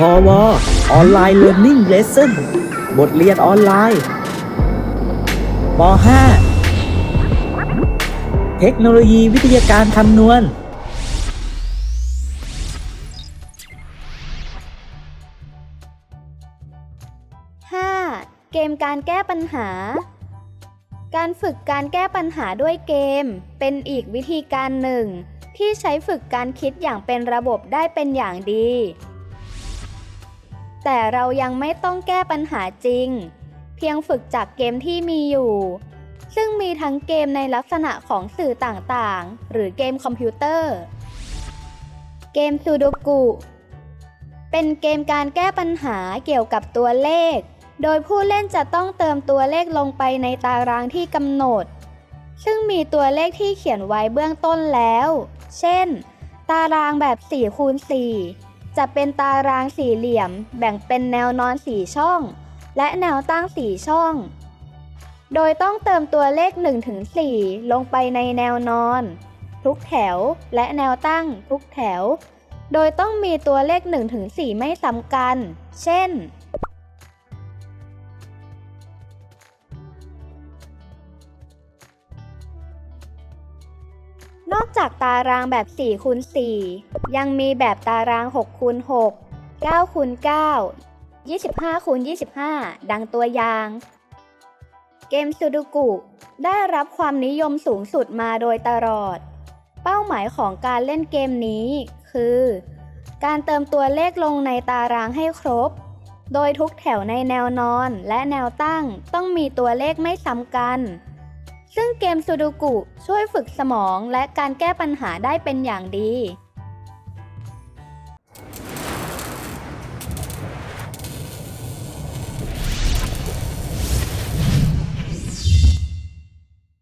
พอวออนไลน์เรียน i ิ g เลส s o n บทเรียนออนไลน์ป .5 เทคโนโลยีวิทยาการคำนวณ 5. เกมการแก้ปัญหา การฝึกการแก้ปัญหาด้วยเกม เป็นอีกวิธีการหนึ่ง ที่ใช้ฝึกการคิดอย่างเป็นระบบได้เป็นอย่างดี แต่เรายังไม่ต้องแก้ปัญหาจริง เพียงฝึกจากเกมที่มีอยู่ ซึ่งมีทั้งเกมในลักษณะของสื่อต่างๆ หรือเกมคอมพิวเตอร์ เกมซูโดกุ เป็นเกมการแก้ปัญหาเกี่ยวกับตัวเลข โดยผู้เล่นจะต้องเติมตัวเลขลงไปในตารางที่กำหนด ซึ่งมีตัวเลขที่เขียนไว้เบื้องต้นแล้ว เช่น ตารางแบบ4คูณ4 จะเป็นตารางสี่เหลี่ยม แบ่งเป็นแนวนอนสี่ช่อง และแนวตั้งสี่ช่อง โดยต้องเติมตัวเลข 1-4 ลงไปในแนวนอน ทุกแถวและแนวตั้งทุกแถว โดยต้องมีตัวเลข 1-4 ไม่ซ้ำกัน เช่น นอกจากตารางแบบ4คูณ4ยังมีแบบตาราง6คูณ6 9คูณ9 25คูณ25 ดังตัวอย่าง เกมซูดูกุได้รับความนิยมสูงสุดมาโดยตลอด เป้าหมายของการเล่นเกมนี้คือ การเติมตัวเลขลงในตารางให้ครบ โดยทุกแถวในแนวนอนและแนวตั้งต้องมีตัวเลขไม่ซ้ำกัน ซึ่งเกมซูดูกุช่วยฝึกสมองและการแก้ปัญหาได้เป็นอย่างดี